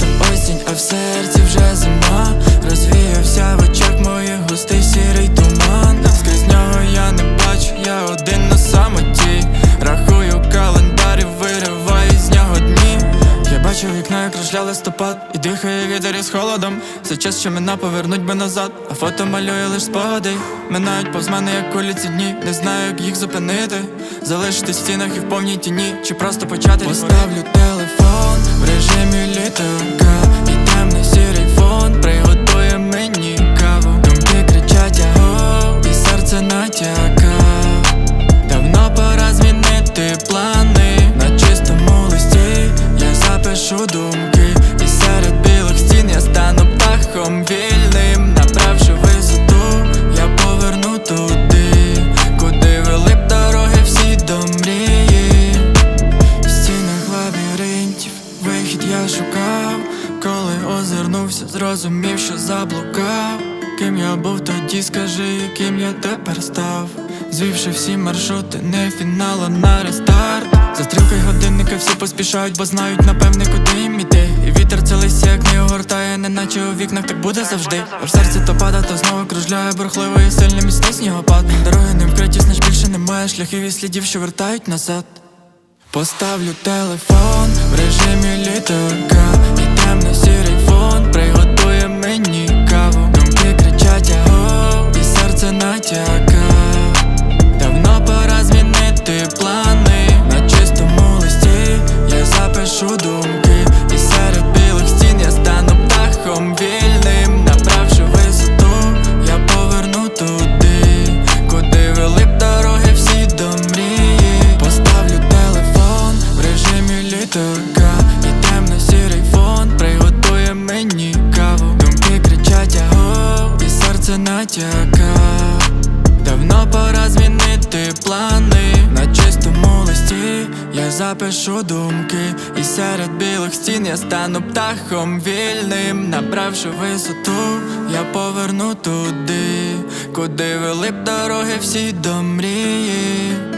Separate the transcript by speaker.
Speaker 1: там осінь, а в серці вже зима. Розвіявся в очах моїх густий сірий туман. Скрізь нього я не бачу, я один на самоті. Рахую календар і вириваю з нього дні. Я бачу вікно, як кружля листопад І дихає вітер із холодом. За час, що мене повернуть би назад А фото малює лиш спогади. Минають повз мене, як кулі ці дні. Не знаю, як їх зупинити. Залишитись в стінах і в повній тіні Чи просто почати Поставлю телефон в режимі озирнувся, зрозумів, що заблукав. Ким я був тоді, скажи, ким я тепер став. Звівши всі маршрути, не фінал, на рестарт. За стрілкою годинника всі поспішають, бо знають, напевне, куди їм іти. І вітер це листя, як не огортає, неначе у вікнах так буде завжди. А в серці то пада, то знову кружляє бурхливо і сильний міцний снігопад. Дороги не вкриті, значить більше немає шляхів і слідів, що вертають назад Поставлю телефон в режимі літака І темний сірий фон приготує мені каву. Думки кричать аго, і серце натяка літака І темно-сірий фон приготує мені каву. Думки кричать аго, і серце натяка. Давно пора змінити плани. На чистому листі я запишу думки. І серед білих стін я стану птахом вільним. Набравши висоту, я поверну туди Куди вели б дороги всі до мрії